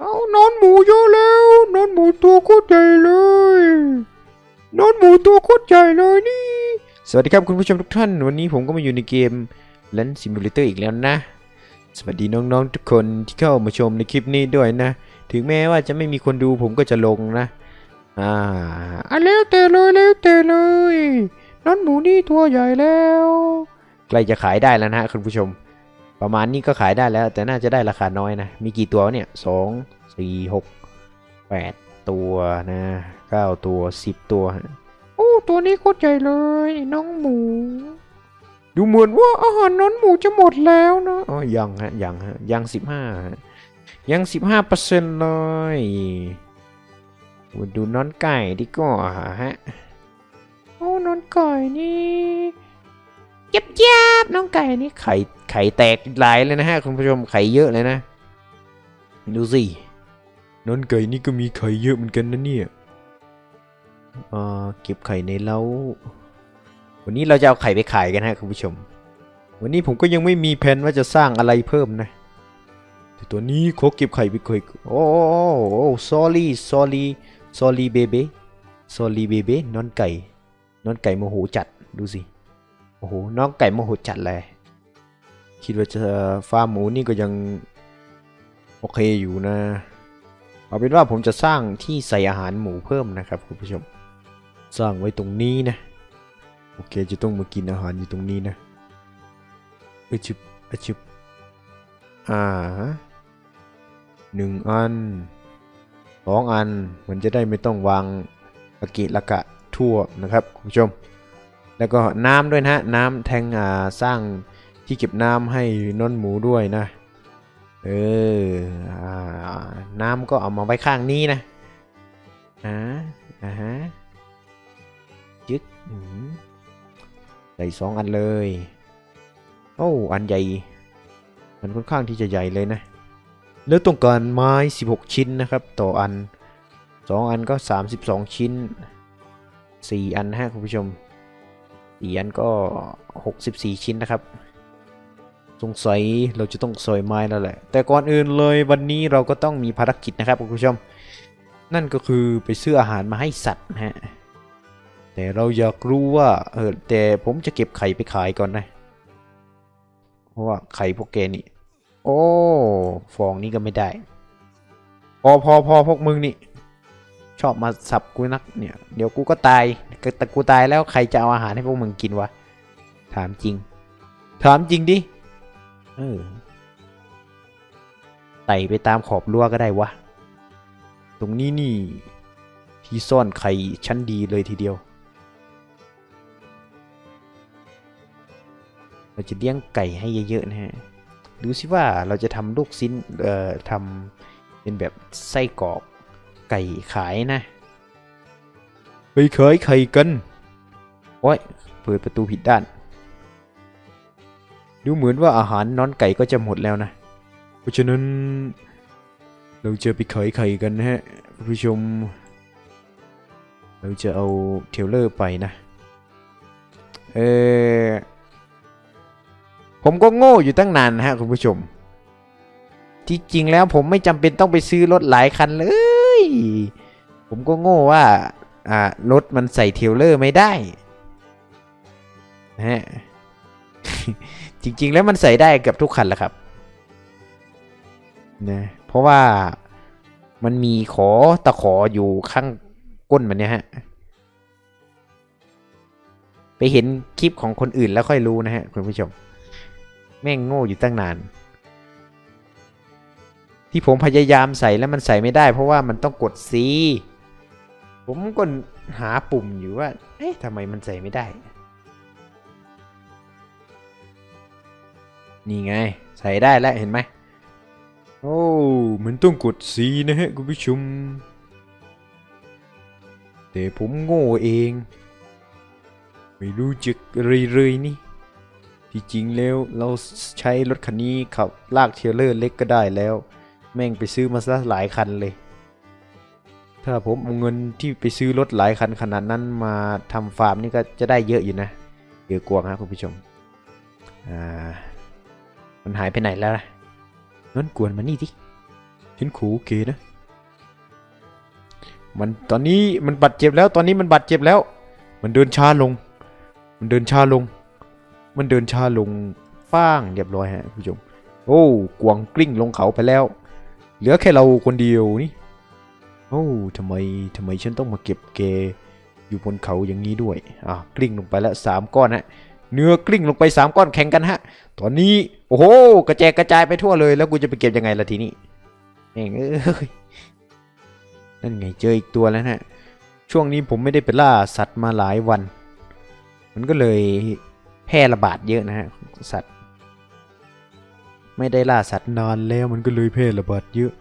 เอานอนหมูเยอะแล้วนอนหมูตัวโคตรใหญ่เลยนอนหมูตัวโคตรใหญ่เลยนี่ สวัสดีครับคุณผู้ชมทุกท่าน วันนี้ผมก็มาอยู่ในเกม Land Simulator อีกแล้วนะ สวัสดีน้องๆทุกคนที่เข้ามาชมในคลิปนี้ด้วยนะ ถึงแม้ว่าจะไม่มีคนดูผมก็จะลงนะ อ่าอะแล้วแต่เลยแล้วแต่เลยนอนหมูนี่ตัวใหญ่แล้ว ใกล้จะขายได้แล้วนะฮะคุณผู้ชม ประมาณนี้ก็ขายได้แล้ว แต่น่าจะได้ราคาน้อยนะ มีกี่ตัวเนี่ยสองสี่หกแปดตัวนะเก้าตัวสิบตัว โอ้ ตัวนี้โคตรใหญ่เลย น้องหมู ดูเหมือนว่าอาหารน้องหมูจะหมดแล้วนะอ๋อยังฮะยังฮะยังสิบห้ายังสิบห้าเปอร์เซ็นต์เลยดูน้อนไก่ดีกว่าฮะ โอ้น้อนไก่นี่ ยับยับน้องไก่นี่ไข่ไข่แตกหลายเลยนะฮะคุณผู้ชมไข่เยอะเลยนะดูสิน้องไก่นี่ก็มีไข่เยอะเหมือนกันนะเนี่ยอ่าเก็บไข่ในเล้าวันนี้เราจะเอาไข่ไปขายกันฮะคุณผู้ชม วันนี้ผมก็ยังไม่มีแผนว่าจะสร้างอะไรเพิ่มนะแต่ตัวนี้ขอเก็บไข่ไปก่อนโอ้โอ้โอ้ sorry sorry sorry baby sorry baby น้องไก่น้องไก่โมโหจัดดูสิ อ้โหน้องไก่โมโหจัดเลย คิดว่าจะฟาร์มหมูนี่ก็ยัง โอเคอยู่นะ เอาเป็นว่าผมจะสร้างที่ใส่อาหารหมูเพิ่มนะครับคุณผู้ชม สร้างไว้ตรงนี้นะ โอเคจะต้องมากินอาหารอยู่ตรงนี้นะอชึบอชึบอ่าหนึ่งอันสองอันมันจะได้ไม่ต้องวางระเกะระกะทั่วนะครับคุณผู้ชม แล้วก็น้ำด้วยนะฮะน้ำแทงอ่าสร้างที่เก็บน้ำให้น้อนหมูด้วยนะเอออ่าน้ำก็เอามาไว้ข้างนี้นะอ่าอ่าฮะยึดใส่สองอันเลยโอ้อันใหญ่มันค่อนข้างที่จะใหญ่เลยนะแล้วต้องการไม้ 16 ชิ้นนะครับ ต่ออัน 2 อันก็ 32 ชิ้น 4 อันนะฮะคุณผู้ชม เหรียญก็ 64 ชิ้นนะครับ สงสัยเราจะต้องซอยไม้แล้วแหละ แต่ก่อนอื่นเลยวันนี้เราก็ต้องมีภารกิจนะครับคุณผู้ชม นั่นก็คือไปซื้ออาหารมาให้สัตว์นะฮะ แต่เราอยากรู้ว่าเออแต่ผมจะเก็บไข่ไปขายก่อนนะ เพราะว่าไข่พวกแกนี่ โอ้ฟองนี้ก็ไม่ได้ พอพอพอพวกมึงนี่ชอบมาสับกูนักเนี่ย เดี๋ยวกูก็ตาย แต่กูตายแล้วใครจะเอาอาหารให้พวกมึงกินวะ ถามจริง ถามจริงดิเออไต่ไปตามขอบรั้วก็ได้วะ ตรงนี้นี่ ที่ซ่อนไข่ชั้นดีเลยทีเดียว เราจะเลี้ยงไก่ให้เยอะๆนะฮะ ดูสิว่าเราจะทำลูกชิ้น เอ่อทำเป็นแบบไส้กรอกไก่ขายนะ ไปขายไข่กันโอ้ยเปิดประตูผิดด้าน ดูเหมือนว่าอาหารน้อนไก่ก็จะหมดแล้วนะ เพราะฉะนั้น เราจะไปขายไข่กันนะฮะคุณผู้ชม เราจะเอาเทรลเลอร์ไปนะ เออผมก็โง่อยู่ตั้งนานนะฮะคุณผู้ชมที่จริงแล้วผมไม่จำเป็นต้องไปซื้อรถหลายคันเลย ผมก็โง่ว่า อ่ารถมันใส่เทลเลอร์ไม่ได้นะฮะจริง ๆ แล้วมันใส่ได้เกับทุกคันแหละครับนะเพราะว่ามันมีขอตะขออยู่ข้างก้นมันเนี่ยฮะ ไปเห็นคลิปของคนอื่นแล้วค่อยรู้นะฮะคุณผู้ชม แม่งโง่อยู่ตั้งนาน ที่ผมพยายามใส่แล้วมันใส่ไม่ได้ เพราะว่ามันต้องกด C ผมก็หาปุ่มอยู่ว่า เอ๊ะทำไมมันใส่ไม่ได้ นี่ไง ใส่ได้แล้วเห็นไหม โอ้มันต้องกด C นะฮะคุณผู้ชม แต่ผมโง่เอง ไม่รู้จักอะไรเลยนี่ ที่จริงแล้วเราใช้รถคันนี้ขับลากเทเลอร์เล็กก็ได้แล้ว แม่งไปซื้อมาซะหลายคันเลย ถ้าผมเอาเงินที่ไปซื้อรถหลายคันขนาดนั้นมาทำฟาร์มนี่ก็จะได้เยอะอยู่นะเยอะกว่าครับคุณผู้ชมอ่ามันหายไปไหนแล้วล่ะนั่นกวนมานี่ดิฉันขู่โอเคนะมันตอนนี้มันบาดเจ็บแล้วตอนนี้มันบาดเจ็บแล้ว มันเดินช้าลง มันเดินช้าลง มันเดินช้าลงป้างเรียบร้อยฮะคุณผู้ชม โอ้กวางกลิ้งลงเขาไปแล้ว เหลือแค่เราคนเดียวนี่ อ้ทำไมทำไมฉันต้องมาเก็บเกอยู่บนเขาอย่างนี้ด้วยอะกลิ้งลงไปแล้วสามก้อนฮะเนื้อกลิ้งลงไปสามก้อนแข่งกันฮะ ตอนนี้โอ้โหกระแจกกระจายไปทั่วเลยแล้วกูจะไปเก็บยังไงล่ะทีนี้แม่งเอ้ยนั่นไงเจออีกตัวแล้วนะฮะช่วงนี้ผมไม่ได้ไปล่าสัตว์มาหลายวัน มันก็เลยแพร่ระบาดเยอะนะฮะสัตว์ ไม่ได้ล่าสัตว์นานแล้วมันก็เลยแพร่ระบาดเยอะ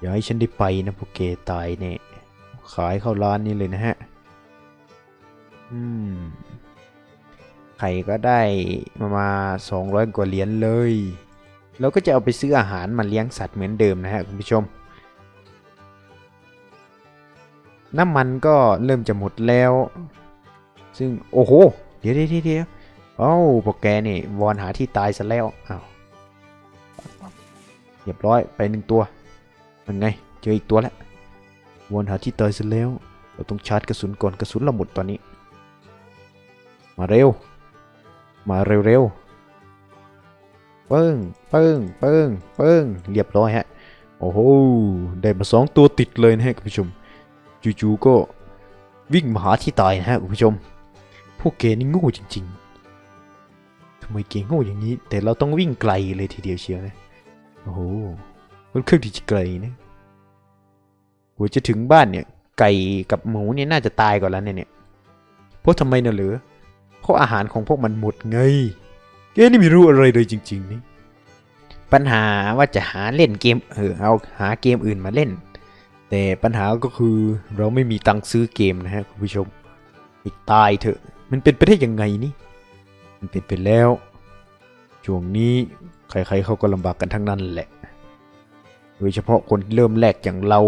อย่าให้ฉันได้ไปนะพวกเกตายเนี่ย ขายเข้าร้านนี้เลยนะฮะ อืม ไข่ก็ได้มามาสองร้อยกว่าเหรียญเลย เราก็จะเอาไปซื้ออาหารมาเลี้ยงสัตว์เหมือนเดิมนะฮะคุณผู้ชม น้ำมันก็เริ่มจะหมดแล้ว ซึ่งโอ้โห เดี๋ยวเดี๋ยวเดี๋ยวเดี๋ยวเอ้าพวกแกนี่วอนหาที่ตายซะแล้วอ้าวเรียบร้อยไปหนึ่งตัว มันไง เจออีกตัวแล้ววนหาที่ตายซะแล้ว เราต้องชาร์จกระสุนก่อนกระสุนเราหมดตอนนี้ มาเร็ว มาเร็วๆเปิ้งเปิ้งเปิ้งเปิ้งเรียบร้อยฮะ โอ้โห ได้มาสองตัวติดเลยนะฮะคุณผู้ชม จู่ๆก็วิ่งมาหาที่ตายนะฮะคุณผู้ชม พวกเกนี่โง่จริงๆทำไมเกโง่อย่างนี้ แต่เราต้องวิ่งไกลเลยทีเดียวเชียวนะ โอ้โห มันเครื่องที่จะไกลนะกว่าจะถึงบ้านเนี่ย ไก่กับหมูเนี่ยน่าจะตายก่อนแล้วเนี่ยเนี่ยเพราะทำไมน่ะเหรอเพราะอาหารของพวกมันหมดไงเกนี่ไม่รู้อะไรเลยจริง ๆนี่ปัญหาว่าจะหาเล่นเกมเออเอาหาเกมอื่นมาเล่น แต่ปัญหาก็คือเราไม่มีตังค์ซื้อเกมนะฮะคุณผู้ชมไปตายเถอะ มันเป็นไปได้ยังไงนี่มันเป็นไปแล้ว ช่วงนี้ใครๆเขาก็ลำบากกันทั้งนั้นแหละ โดยเฉพาะคนเริ่มแรกอย่างเรา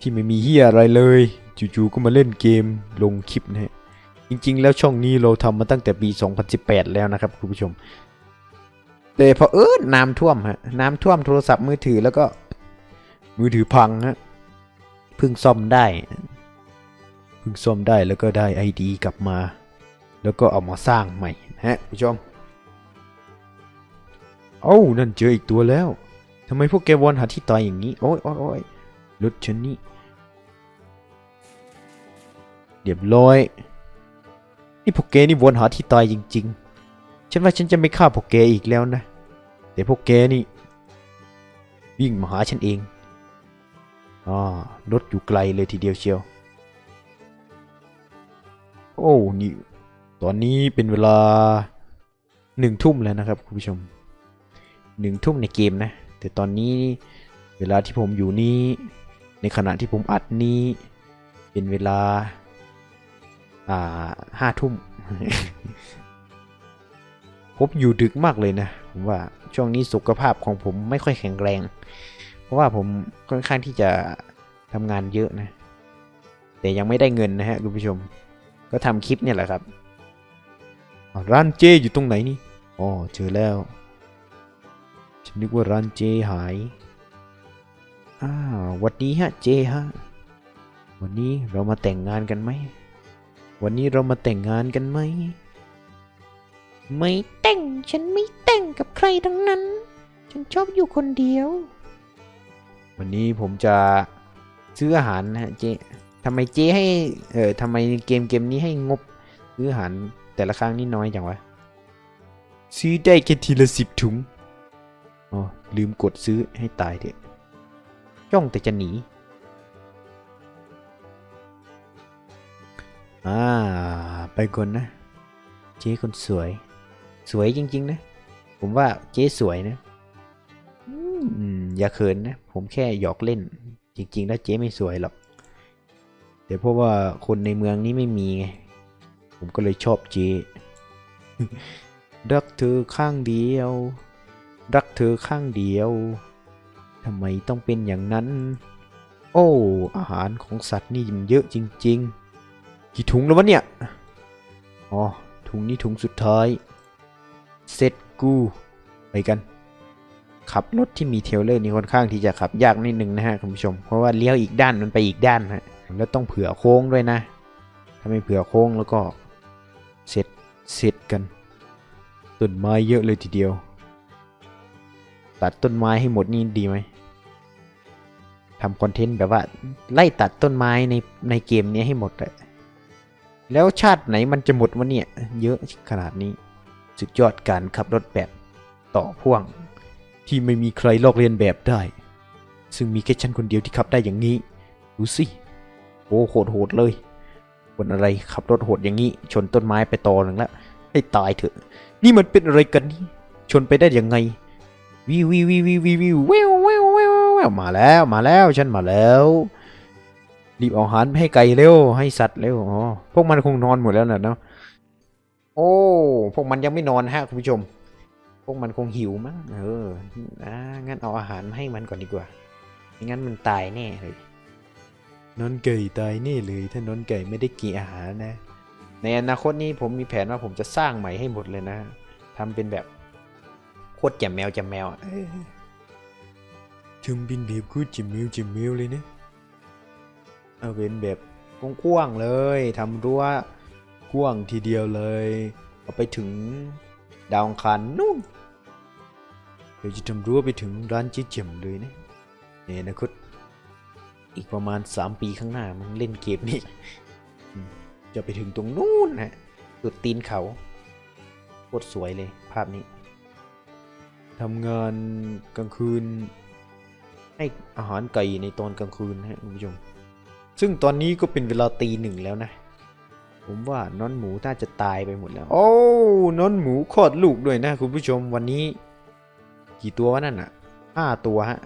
ที่ไม่มีเฮียอะไรเลย จู่ๆก็มาเล่นเกมลงคลิปนะฮะจริงๆ แล้วช่องนี้เราทำมาตั้งแต่ปี 2018 แล้วนะครับคุณผู้ชม แต่พอเออน้ำท่วมฮะน้ำท่วมโทรศัพท์มือถือแล้วก็มือถือพังฮะเพิ่งซ่อมได้เพิ่งซ่อมได้แล้วก็ได้ไอดีกลับมา แล้วก็เอามาสร้างใหม่นะฮะผู้ชม เอ้านั่นเจออีกตัวแล้ว ทำไมพวกแกวนหาที่ตายอย่างนี้ โอ้ยโอ้ยโอ้ยรถฉันนี่เรียบร้อย นี่พวกแกนี่วนหาที่ตายจริง ๆ ฉันว่าฉันจะไม่ฆ่าพวกแกอีกแล้วนะ แต่พวกแกนี่ วิ่งมาหาฉันเองอ่ารถอยู่ไกลเลยทีเดียวเชียว โอ้นี่ ตอนนี้เป็นเวลาหนึ่งทุ่มแล้วนะครับคุณผู้ชมหนึ่งทุ่มในเกมนะ แต่ตอนนี้เวลาที่ผมอยู่นี้ ในขณะที่ผมอัดนี้ เป็นเวลา อ่าห้าทุ่มผมอยู่ดึกมากเลยนะผมว่าช่วงนี้สุขภาพของผมไม่ค่อยแข็งแรง เพราะว่าผมค่อนข้างที่จะทำงานเยอะนะ แต่ยังไม่ได้เงินนะฮะคุณผู้ชม ก็ทำคลิปเนี่ยแหละครับร้านเจอยู่ตรงไหนนี่อ๋อเจอแล้ว ฉันนึกว่าร้านเจหาย อ้าววันนี้ฮะเจฮะ วันนี้เรามาแต่งงานกันไหม วันนี้เรามาแต่งงานกันไหม ไม่แต่ง ฉันไม่แต่งกับใครทั้งนั้น ฉันชอบอยู่คนเดียว วันนี้ผมจะซื้ออาหารนะฮะเจทำไมเจให้ เออทำไมเกมเกมนี้ให้งบซื้ออาหารแต่ละครั้งนี่น้อยจังวะ ซื้อได้แค่ทีละสิบถุง อ๋อลืมกดซื้อให้ตายเถอะจ้องแต่จะหนี อ่า ไปก่อนนะ เจ๊คนสวย สวยจริง ๆ นะ ผมว่าเจ๊สวยนะอืมอย่าเขินนะ ผมแค่หยอกเล่น จริง ๆ แล้วเจ๊ไม่สวยหรอกแต่เพราะว่าคนในเมืองนี้ไม่มีไง ผมก็เลยชอบเจ๊รักเธอข้างเดียว รักเธอข้างเดียว ทำไมต้องเป็นอย่างนั้น โอ้ อาหารของสัตว์นี่มันเยอะจริง ๆ กี่ถุงแล้ววะเนี่ย อ๋อ ถุงนี้ถุงสุดท้าย เสร็จกูไปกัน ขับรถที่มีเทเลอร์นี่ค่อนข้างที่จะขับยากนิดนึงนะฮะคุณผู้ชม เพราะว่าเลี้ยวอีกด้านมันไปอีกด้านฮะ แล้วต้องเผื่อโค้งด้วยนะ ถ้าไม่เผื่อโค้งแล้วก็ เสร็จ เสร็จกัน ต้นไม้เยอะเลยทีเดียว ตัดต้นไม้ให้หมดนี่ดีไหมทำคอนเทนต์แบบว่า ไล่ตัดต้นไม้ในในเกมนี้ให้หมดเลยแล้วชาติไหนมันจะหมดวะเนี่ย เยอะขนาดนี้ สุดยอดการขับรถแบบต่อพ่วง ที่ไม่มีใครลอกเลียนแบบได้ ซึ่งมีแค่ฉันคนเดียวที่ขับได้อย่างนี้ ดูสิโอ้โหดโหดเลยคนอะไรขับรถโหดอย่างนี้ ชนต้นไม้ไปตอหนึ่งแล้วให้ตายเถอะ นี่มันเป็นอะไรกันนี่ชนไปได้ยังไง วิววิววิววิววิววิววิววิววิววมาแล้วมาแล้วฉันมาแล้วรีบเอาอาหารให้ไก่เร็วให้สัตว์เร็วอ๋อพวกมันคงนอนหมดแล้วนะเนาะโอ้พวกมันยังไม่นอนฮะคุณผู้ชม พวกมันคงหิวมั้งเอออ่างั้นเอาอาหารให้มันก่อนดีกว่าไม่งั้นมันตายแน่เลยนอนไก่ตายแน่เลย ถ้านอนไก่ไม่ได้กินอาหารนะ ในอนาคตนี้ผมมีแผนว่าผมจะสร้างใหม่ให้หมดเลยนะทำเป็นแบบ โคตรแจ่มแมวแจ่มแมวอะเออทำเป็นแบบโคตรแจ่มแมวแจ่มแมวเลยนะเอาเป็นแบบกว้างๆเลยทำรั้วกว้างทีเดียวเลยเอาไปถึงดาวอังคารนู่นเดี๋ยวจะทำรั้วไปถึงร้านเจ๊เจยมเลยนะเนี่ยนะคุดอีกประมาณ 3 ปีข้างหน้ามันเล่นเกมนี้อืมจะไปถึงตรงนู้นนะสุดตีนเขาโคตรสวยเลยภาพนี้ ทำงานกลางคืน ให้อาหารไก่ในตอนกลางคืนนะฮะคุณผู้ชม ซึ่งตอนนี้ก็เป็นเวลาตีหนึ่งแล้วนะ ผมว่าน้อนหมูน่าจะตายไปหมดแล้ว โอ้น้อนหมูคลอดลูกด้วยนะคุณผู้ชมวันนี้ กี่ตัววะนั่นอะห้าตัวฮะ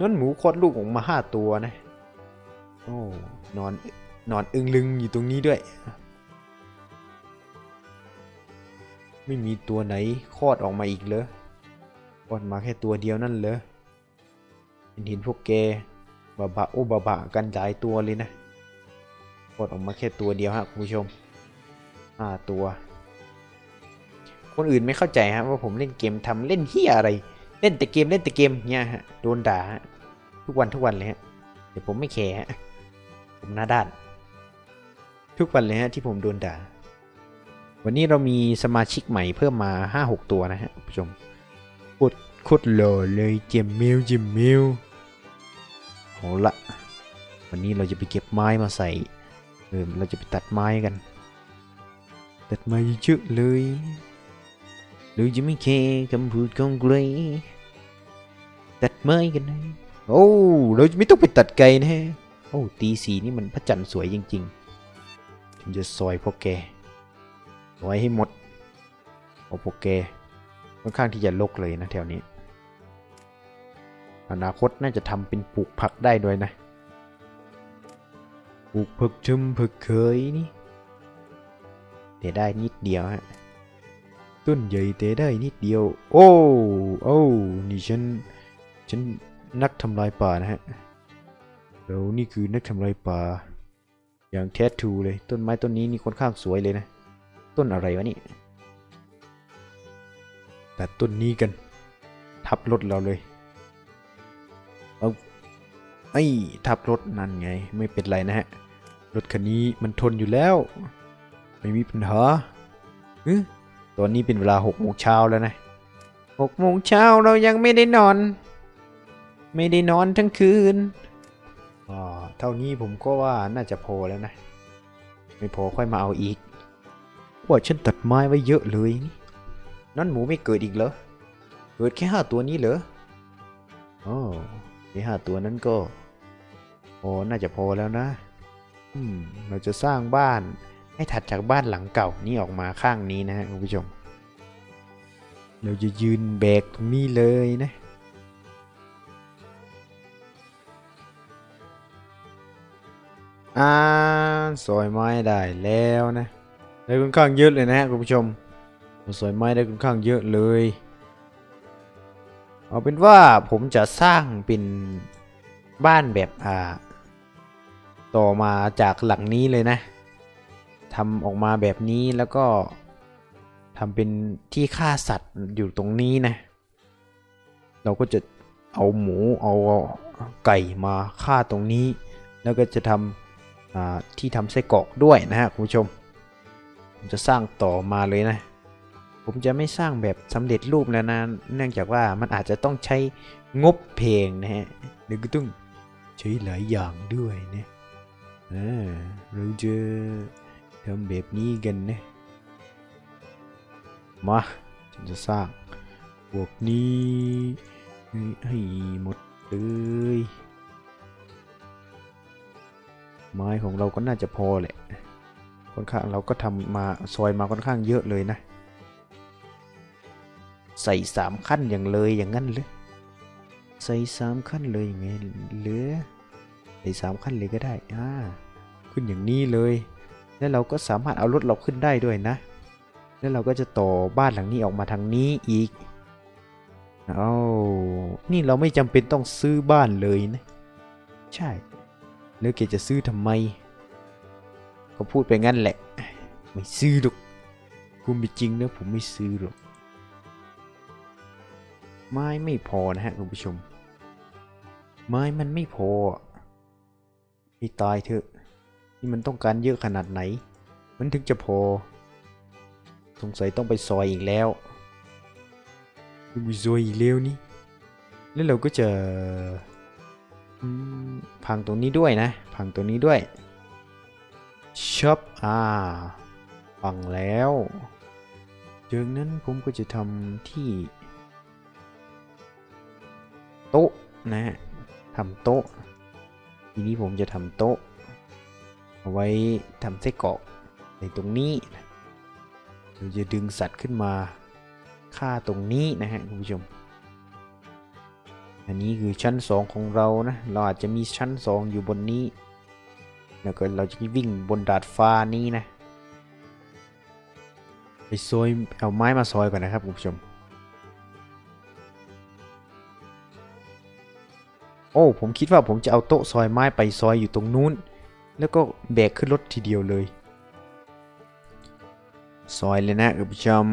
น้อนหมูคลอดลูกออกมาห้าตัวนะ โอ้นอนนอนอึงลึงอยู่ตรงนี้ด้วยไม่มีตัวไหนคลอดออกมาอีกเลย คลอดมาแค่ตัวเดียวนั่นเลยเห็นห็นพวกแกบะบะโอบะบะกันหลายตัวเลยนะกดออกมาแค่ตัวเดียวฮะคุณผู้ชมห้าตัว คนอื่นไม่เข้าใจฮะว่าผมเล่นเกมทำเล่นเฮียอะไร เล่นแต่เกมเล่นแต่เกมเนี่ยฮะโดนด่าทุกวันทุกวันเลยฮะแต่ผมไม่แคร์ฮะผมหน้าด้าน ทุกวันเลยฮะที่ผมโดนด่าวันนี้เรามีสมาชิกใหม่เพิ่มมาห้าหกตัวนะฮะคุณผู้ชม คตรโคตรหล่อเลยเจมมิวเจมมิวเอาละวันนี้เราจะไปเก็บไม้มาใส่เออเราจะไปตัดไม้กัน ตัดไม้เยอะเลยหรือจะไม่แคร์คำพูดของใครตัดไม้กันนะโอ้เราจะไม่ต้องไปตัดไกลนะฮะโอ้ตีสีนี่มันพระจันทร์สวยจริงๆฉันจะซอยพวกแกซอยให้หมดโอ้พวกแกค่อนข้างที่จะลกเลยนะแถวนี้ อนาคตน่าจะทำเป็นปลูกผักได้ด้วยนะ ปลูกผักชมผักเคยนี่แต่ได้นิดเดียวฮะ ต้นใหญ่แต่ได้นิดเดียว โอ้ โอ้ นี่ฉัน ฉันนักทำลายป่านะฮะเรานี่คือนักทำลายป่า อย่างแท้ทรูเลย ต้นไม้ต้นนี้นี่ค่อนข้างสวยเลยนะ ต้นอะไรวะนี่ แตัดต้นนี้กัน ทับรถเราเลย ไอ้ทับรถนั่นไง ไม่เป็นไรนะฮะ รถคันนี้มันทนอยู่แล้ว ไม่มีปัญหาฮึตอนนี้เป็นเวลาหกโมงเช้าแล้วนะหกโมงเช้าเรายังไม่ได้นอน ไม่ได้นอนทั้งคืนอ่าเท่านี้ผมก็ว่าน่าจะพอแล้วนะ ไม่พอค่อยมาเอาอีก ว่าฉันตัดไม้ไว้เยอะเลยนี่นั่นหมูไม่เกิดอีกเหรอ เกิดแค่ห้าตัวนี้เหรออ๋อ ไอ้ห้าตัวนั้นก็โอ้น่าจะพอแล้วนะ อืม เราจะสร้างบ้านให้ถัดจากบ้านหลังเก่านี่ออกมาข้างนี้นะฮะคุณผู้ชม เราจะยืนแบกตรงนี้เลยนะอ่าสอยไม้ได้แล้วนะ ได้ค่อนข้างเยอะเลยนะคุณผู้ชมสอยไม้ได้ค่อนข้างเยอะเลย เอาเป็นว่าผมจะสร้างเป็นบ้านแบบอ่า ต่อมาจากหลังนี้เลยนะทำออกมาแบบนี้แล้วก็ทำเป็นที่ฆ่าสัตว์อยู่ตรงนี้นะ เราก็จะเอาหมูเอาไก่มาฆ่าตรงนี้ แล้วก็จะทำอ่าที่ทำไส้กรอกด้วยนะฮะคุณผู้ชมผมจะสร้างต่อมาเลยนะ ผมจะไม่สร้างแบบสำเร็จรูปแล้วนะ เนื่องจากว่ามันอาจจะต้องใช้งบเพลงนะฮะหรือก็ต้องใช้หลายอย่างด้วยนะอ่าเราจะทำแบบนี้กันนะ มาฉันจะสร้างพวกนี้ให้หมดเลยไม้ของเราก็น่าจะพอแหละค่อนข้างเราก็ทำมาซอยมาค่อนข้างเยอะเลยนะ ส่สามขั้นอย่างเลยอย่างนั้นเลยใส่สามขั้นเลยอย่างไงเหลือใส่สามขั้นเลยก็ได้อ่าขึ้นอย่างนี้เลย แล้วเราก็สามารถเอารถเราขึ้นได้ด้วยนะ แล้วเราก็จะต่อบ้านหลังนี้ออกมาทางนี้อีกเอานี่เราไม่จำเป็นต้องซื้อบ้านเลยนะ ใช่ แล้วแกจะซื้อทำไม ก็พูดไปงั้นแหละ ไม่ซื้อหรอกคุณไม่จริงนะผมไม่ซื้อหรอก ไม้ไม่พอนะฮะคุณผู้ชม ไม้มันไม่พอให้ตายเถอะนี่มันต้องการเยอะขนาดไหน มันถึงจะพอ สงสัยต้องไปซอยอีกแล้วต้องไปซอยอีกแล้วนี่ แล้วเราก็จะพังตรงนี้ด้วยนะ พังตรงนี้ด้วยช็อปอ่าพังแล้วจากนั้นผมก็จะทำที่ โต๊ะนะฮะทำโต๊ะ ทีนี้ผมจะทำโต๊ะ เอาไว้ทำไส้กรอกในตรงนี้เราจะดึงสัตว์ขึ้นมาฆ่าตรงนี้นะฮะคุณผู้ชม อันนี้คือชั้น 2 ของเรานะ เราอาจจะมีชั้น 2 อยู่บนนี้ แล้วก็เราจะวิ่งบนดาดฟ้านี้นะ ไปซอยเอาไม้มาซอยก่อนนะครับคุณผู้ชม อ้ผมคิดว่าผมจะเอาโต๊ะซอยไม้ไปซอยอยู่ตรงนู้น แล้วก็แบกขึ้นรถทีเดียวเลย ซอยเลยนะคุณผู้ชม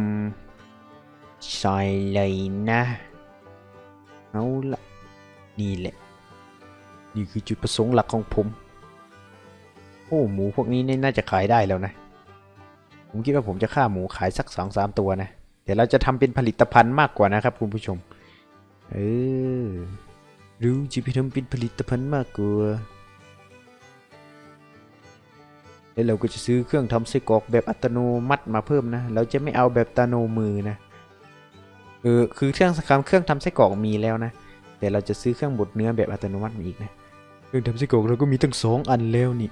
ซอยเลยนะ เอาละนี่แหละ นี่คือจุดประสงค์หลักของผม โอ้หมูพวกนี้น่าจะขายได้แล้วนะ ผมคิดว่าผมจะฆ่าหมูขายสักสองสามตัวนะ เดี๋ยวเราจะทำเป็นผลิตภัณฑ์มากกว่านะครับคุณผู้ชม เออ หรือจะไปทำเป็นผลิตภัณฑ์มากกว่าแล้วเราก็จะซื้อเครื่องทำไส้กรอกแบบอัตโนมัติมาเพิ่มนะ เราจะไม่เอาแบบตาโนมือนะเออคือเครื่องสครับเครื่องทำไส้กรอกมีแล้วนะ แต่เราจะซื้อเครื่องบดเนื้อแบบอัตโนมัติมาอีกนะ เครื่องทำไส้กรอกเราก็มีตั้งสองอันแล้วนี่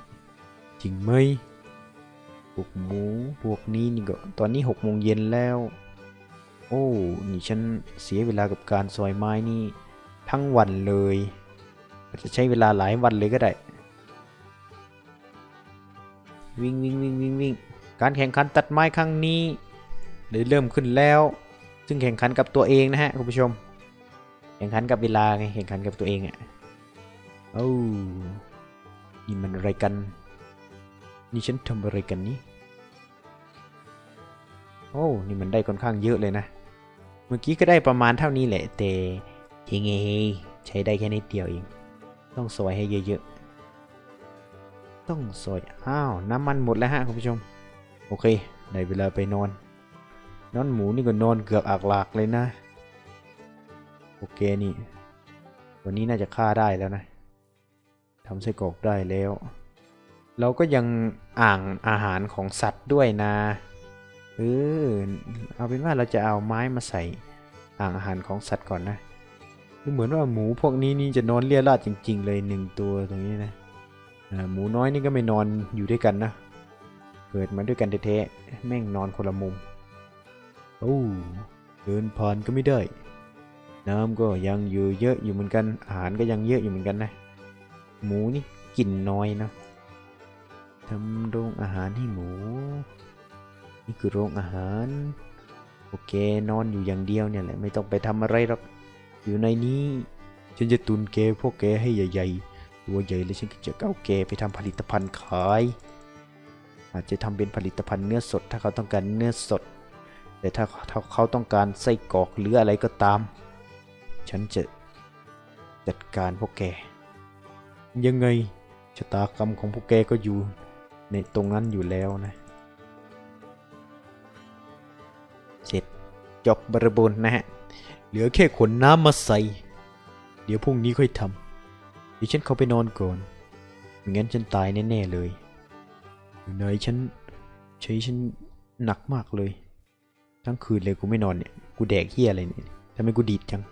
จริงไหมพวกหมูพวกนี้นี่ก็ตอนนี้หกโมงเย็นแล้ว โอ้ นี่ฉันเสียเวลากับการซอยไม้นี่ ทั้งวันเลยอาจจะใช้เวลาหลายวันเลยก็ได้ วิ่งวิ่งวิ่งวิ่งวิ่งการแข่งขันตัดไม้ครั้งนี้ได้เริ่มขึ้นแล้ว ซึ่งแข่งขันกับตัวเองนะฮะคุณผู้ชม แข่งขันกับเวลาไงแข่งขันกับตัวเองอะ่ะโอ้นี่มันอะไรกัน นี่ฉันทำอะไรกันนี่โอ้ นี่มันได้ค่อนข้างเยอะเลยนะ เมื่อกี้ก็ได้ประมาณเท่านี้แหละ แต่ ยังไงใช้ได้แค่นิดเดียวเอง ต้องซอยให้เยอะๆ ต้องซอย อ้าว น้ำมันหมดแล้วฮะคุณผู้ชม โอเคได้เวลาไปนอน นอนหมูนี่ก็นอนเกือบอักหลากเลยนะ โอเคนี่ วันนี้น่าจะฆ่าได้แล้วนะทำไส้กรอกได้แล้ว เราก็ยังอ่างอาหารของสัตว์ด้วยนะเออเอาเป็นว่าเราจะเอาไม้มาใส่อ่างอาหารของสัตว์ก่อนนะ ดูเหมือนว่าหมูพวกนี้นี่จะนอนเลี่ยราดจริง ๆ เลยหนึ่งตัวตรงนี้นะหมูน้อยนี่ก็ไม่นอนอยู่ด้วยกันนะ เกิดมาด้วยกันแท้ๆแม่งนอนคนละมุมโอ้เดินผ่านก็ไม่ได้ น้ำก็ยังอยู่เยอะอยู่เหมือนกัน อาหารก็ยังเยอะอยู่เหมือนกันนะ หมูนี่กินน้อยนะทำโรงอาหารให้หมู นี่คือโรงอาหาร โอเคนอนอยู่อย่างเดียวเนี่ยแหละไม่ต้องไปทำอะไรหรอก อยู่ในนี้ ฉันจะตุนแกพวกแกให้ใหญ่ๆ ตัวใหญ่แล้วฉันก็จะเอาแกไปทำผลิตภัณฑ์ขาย อาจจะทำเป็นผลิตภัณฑ์เนื้อสด ถ้าเขาต้องการเนื้อสด แต่ถ้าถ้าเขาต้องการไส้กรอกหรืออะไรก็ตาม ฉันจะจัดการพวกแก ยังไงชะตากรรมของพวกแกก็อยู่ในตรงนั้นอยู่แล้วนะ เสร็จจบบริบูรณ์นะฮะ เหลือแค่ขนน้ำมาใส่ เดี๋ยวพรุ่งนี้ค่อยทำเดี๋ยวฉันเข้าไปนอนก่อนไม่งั้นฉันตายแน่ๆเลยอยู่ไหนฉันใช้ฉันหนักมากเลย ทั้งคืนเลยกูไม่นอนเนี่ย กูแดกเฮียอะไรเนี่ยทำไมกูดีดจัง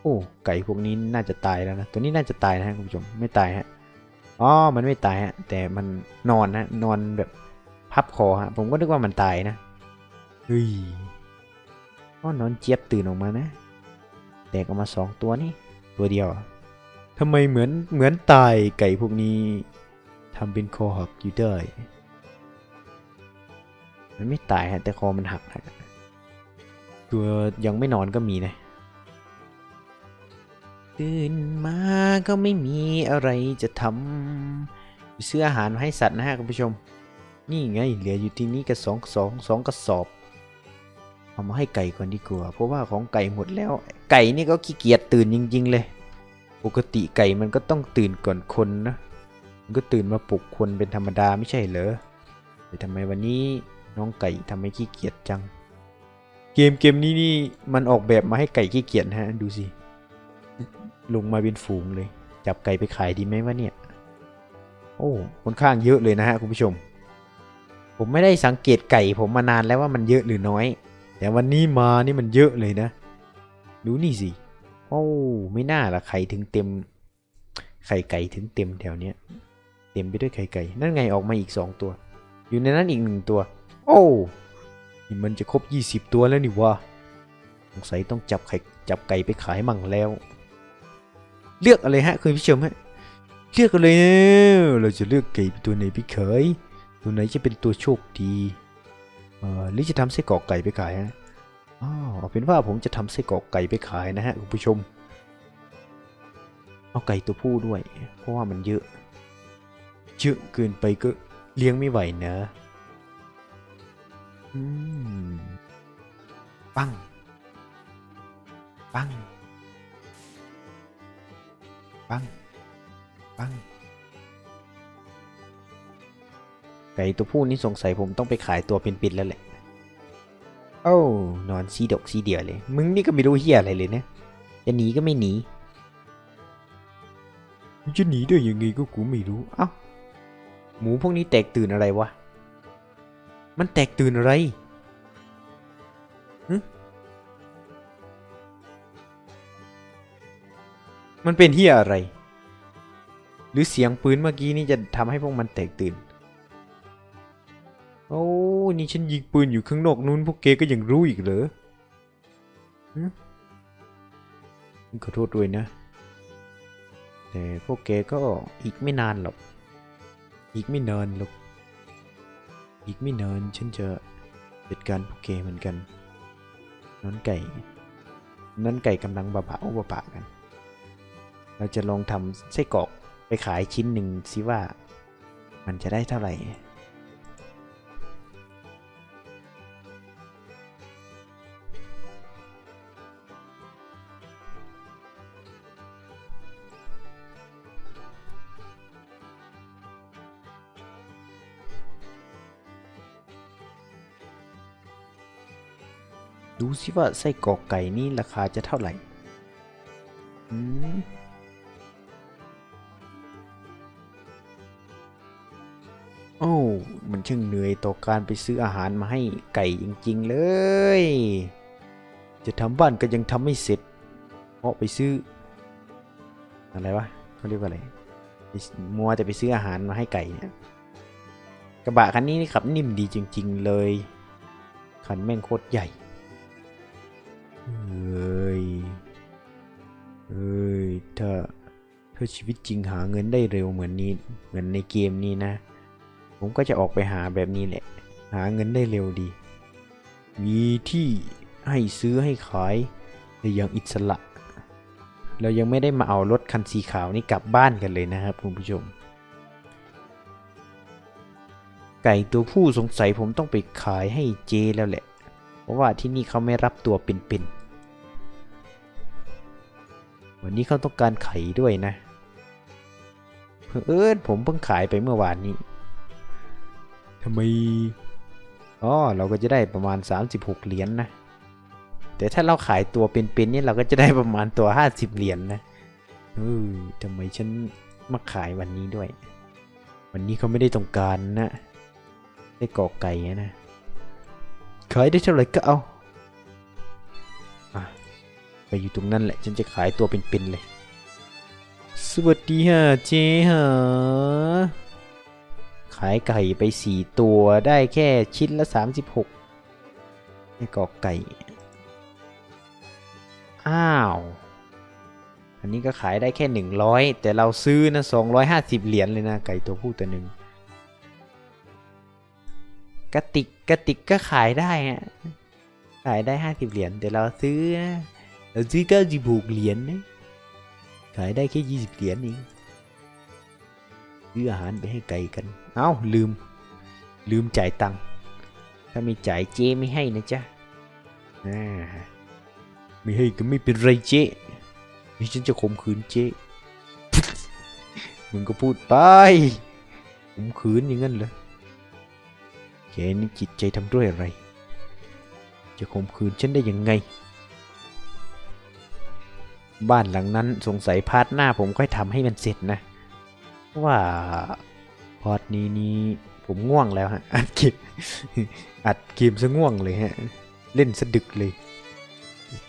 โอ้ ไก่พวกนี้น่าจะตายแล้วนะ ตัวนี้น่าจะตายนะฮะคุณผู้ชม ไม่ตายฮะ อ๋อ มันไม่ตายฮะ แต่มันนอนนะ นอนแบบพับคอฮะ ผมก็นึกว่ามันตายนะ เฮ้ย ก็นอนเจี๊ยบตื่นออกมานะ แตกออกมาสองตัวนี่ ตัวเดียวอะทำไมเหมือนเหมือนตายไก่พวกนี้ทำเป็นคอหักอยู่ได้มันไม่ตายฮะแต่คอมันหักฮะตัวยังไม่นอนก็มีนะ ตื่นมาก็ไม่มีอะไรจะทำไปซื้ออาหารมาให้สัตว์นะฮะคุณผู้ชม นี่ไง เหลืออยู่ที่นี่ก็สองสองสองกระสอบ เอามาให้ไก่ก่อนดีกว่าเพราะว่าของไก่หมดแล้ว ไก่นี่ก็ขี้เกียจตื่นจริง ๆ เลย ปกติไก่มันก็ต้องตื่นก่อนคนนะมันก็ตื่นมาปลุกคนเป็นธรรมดาไม่ใช่เหรอแต่ทำไมวันนี้น้องไก่ทำไมขี้เกียจจัง เกมเกมนี้นี่มันออกแบบมาให้ไก่ขี้เกียจนะฮะ ดูสิลงมาเป็นฝูงเลย จับไก่ไปขายดีไหมวะเนี่ย โอ้ค่อนข้างเยอะเลยนะฮะคุณผู้ชม ผมไม่ได้สังเกตไก่ผมมานานแล้วว่ามันเยอะหรือน้อย แต่วันนี้มานี่มันเยอะเลยนะ ดูนี่สิ โอ้ ไม่น่าละไข่ถึงเต็ม ไข่ไก่ถึงเต็มแถวเนี้ย เต็มไปด้วยไข่ไก่ นั่นไงออกมาอีกสองตัว อยู่ในนั้นอีกหนึ่งตัว โอ้นี่มันจะครบยี่สิบตัวแล้วนี่วะสงสัยต้องจับไข่จับไก่ไปขายมั่งแล้ว เลือกอะไรฮะคุณผู้ชมฮะ เลือกกันเลยเราจะเลือกไก่เป็นตัวไหนไปขายตัวไหนจะเป็นตัวโชคดี หรือจะทำไส้กรอกไก่ไปขายฮะอ๋อเอาเป็นว่าผมจะทำไส้กรอกไก่ไปขายนะฮะคุณผู้ชม เอาไก่ตัวผู้ด้วย เพราะว่ามันเยอะ เยอะเกินไปก็เลี้ยงไม่ไหวนะอืมปัง ปัง ปัง ปัง ไก่ตัวผู้นี่สงสัยผมต้องไปขายตัวเป็นๆแล้วแหละโอ้นอนซีดกซีเดียวเลย มึงนี่ก็ไม่รู้เฮียอะไรเลยนะจะหนีก็ไม่หนีจะหนีได้ยังไงก็กูไม่รู้ เอ้า หมูพวกนี้แตกตื่นอะไรวะ มันแตกตื่นอะไรมันเป็นเฮียอะไร หรือเสียงปืนเมื่อกี้นี่จะทำให้พวกมันแตกตื่น อ้นี่ฉันยิงปืนอยู่ข้างนอกนู้นพวกเกก็ยังรู้อีกเหรอขอโทษด้วยนะ แต่พวกแกก็อีกไม่นานหรอก อีกไม่นานหรอก อีกไม่นานฉันจะจัดการพวกแกเหมือนกันน้อนไก่น้อนไก่กำลังบะบะอุบะปะกัน เราจะลองทำไส้กรอกไปขายชิ้นหนึ่งสิว่า มันจะได้เท่าไหร่ ดูสิว่าไส้กรอกไก่นี่ราคาจะเท่าไหร่ อืมโอ้ มันช่างเหนื่อยต่อการไปซื้ออาหารมาให้ไก่จริงๆเลย จะทำบ้านก็ยังทำไม่เสร็จ เพราะไปซื้อ อะไรวะเขาเรียกว่าอะไรไมัวแต่ไปซื้ออาหารมาให้ไก่เนี่ย กระบะคันนี้นี่ขับนิ่มดีจริง ๆเลย คันแม่งโคตรใหญ่ ถ้าชีวิตจริงหาเงินได้เร็วเหมือนนี้เหมือนในเกมนี้นะ ผมก็จะออกไปหาแบบนี้แหละ หาเงินได้เร็วดี มีที่ให้ซื้อให้ขายได้อย่างอิสระ เรายังไม่ได้มาเอารถคันสีขาวนี่กลับบ้านกันเลยนะครับคุณผู้ชม ไก่ตัวผู้สงสัยผมต้องไปขายให้เจแล้วแหละ เพราะว่าที่นี่เขาไม่รับตัวเป็นวันนี้เขาต้องการไข่ด้วยนะ เพิ่งเอิญผมเพิ่งขายไปเมื่อวานนี้ทำไมอ๋อเราก็จะได้ประมาณ 36 เหรียญนนะ แต่ถ้าเราขายตัวเป็นๆเนี่ยเราก็จะได้ประมาณตัว 50 เหรียญนนะเออทำไมฉันมาขายวันนี้ด้วย วันนี้เขาไม่ได้ต้องการนะได้กอกไก่อะนะขายได้เท่าไหร่ก็เอาอะไปอยู่ตรงนั้นแหละ ฉันจะขายตัวเป็นๆเลย สวัสดีฮะเจ๊ฮะขายไก่ไปสี่ตัวได้แค่ชิ้นละ36ได้กอกไก่ อ้าว อันนี้ก็ขายได้แค่100แต่เราซื้อนะ250เหรียญเลยนะ ไก่ตัวผู้ตัวหนึ่งกระติกกระติกก็ขายได้ฮะขายได้50เหรียญแต่เราซื้อนะเราซื้อ96เหรียญนะ ขายได้แค่20เหรียญเองซื้ออาหารไปให้ไก่กัน เอ้าลืม ลืมจ่ายตังค์ ถ้าไม่จ่ายเจไม่ให้นะจ๊ะอ่าไม่ให้ก็ไม่เป็นไรเจ๊นี่ฉันจะข่มขืนเจ๊ มึงก็พูดไปข่มขืนอย่างนั้นเหรอแกนี่จิตใจทำด้วยอะไร จะข่มขืนฉันได้ยังไง บ้านหลังนั้นสงสัยพาร์ทหน้าผมค่อยทำให้มันเสร็จนะเพราะว่าพอร์ทนี้นี้ผมง่วงแล้วฮะ อัดเกมอัดเกมซะง่วงเลยฮะ เล่นสะดึกเลย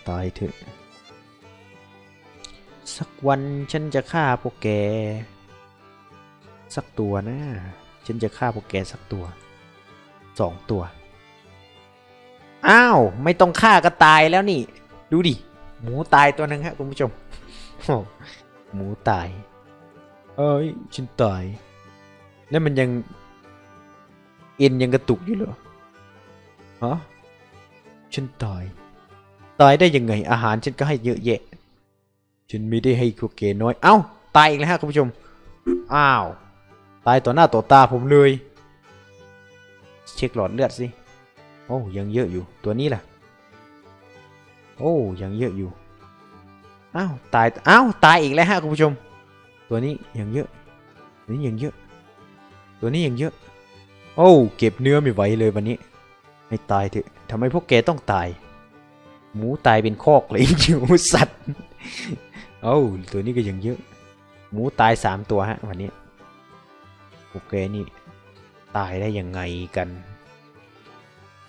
ตายเถอะ สักวันฉันจะฆ่าพวกแก สักตัวนะ ฉันจะฆ่าพวกแกสักตัว สองตัว อ้าว ไม่ต้องฆ่าก็ตายแล้วนี่ ดูดิ หมูตายตัวหนึงฮะคุณผู้ชมโอ้หมูตาย เอ้ยฉันตาย แล้วมันยัง เอ็นยังกระตุกอยู่เหรอฮะฉันตาย ตายได้ยังไง อาหารฉันก็ให้เยอะแยะ ฉันไม่ได้ให้พวกแกน้อย เอ้า ตายอีกแล้วฮะคุณผู้ชม อ้าว ตายต่อหน้าต่อตาผมเลย เช็คหลอดเลือดสิ โอ้ยังเยอะอยู่ ตัวนี้แหละ โอ้ยังเยอะอยู่อ้าวตายอ้าวตายอีกแล้วฮะคุณผู้ชม ตัวนี้ยังเยอะตัวนี้ยังเยอะ ตัวนี้ยังเยอะ โอ้เก็บเนื้อไม่ไหวเลยวันนี้ให้ตายเถอะทำไมพวกแกต้องตาย หมูตายเป็นคอกเลยอยู่สัตว์เอ้าตัวนี้ก็ยังเยอะ หมูตายสามตัวฮะวันนี้โอเคนี่ตายได้ยังไงกัน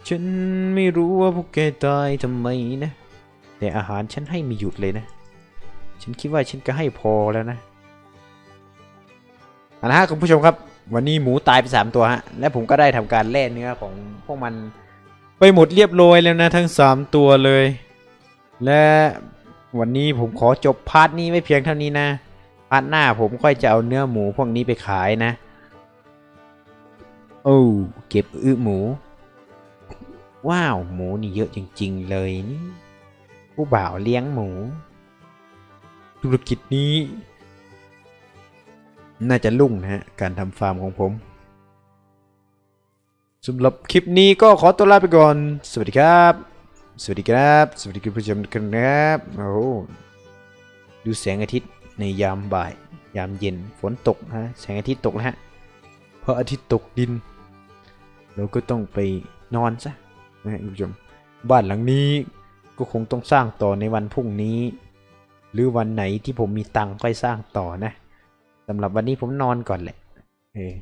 ฉันไม่รู้ว่าพวกแกตายทำไมนะ แต่อาหารฉันให้มีหยุดเลยนะ ฉันคิดว่าฉันก็ให้พอแล้วนะอาละฮะคุณผู้ชมครับ วันนี้หมูตายไปสามตัวฮะ และผมก็ได้ทำการแล่เนื้อของพวกมันไปหมดเรียบร้อยแล้วนะทั้ง3ตัวเลย และวันนี้ผมขอจบพาร์ทนี้ไม่เพียงเท่านี้นะ พาร์ทหน้าผมค่อยจะเอาเนื้อหมูพวกนี้ไปขายนะ โอ้เก็บอึหมู ว้าว หมูนี่เยอะจริง ๆ เลยนี่ ผู้บ่าวเลี้ยงหมู ธุรกิจนี้ น่าจะลุ่งนะฮะ การทำฟาร์มของผมสำหรับคลิปนี้ก็ขอตัวลาไปก่อน สวัสดีครับ สวัสดีครับ สวัสดีคุณผู้ชมคนะครับ โอ้ดูแสงอาทิตย์ในยามบ่าย ยามเย็น ฝนตกนะแสงอาทิตย์ตกแล้วฮะพราะอาทิตย์ตกดิน เราก็ต้องไปนอนซะนะฮะคุณผู้ชม บ้านหลังนี้ ก็คงต้องสร้างต่อในวันพรุ่งนี้ หรือวันไหนที่ผมมีตังค์ค่อยสร้างต่อนะสำหรับวันนี้ผมนอนก่อนแหละเออ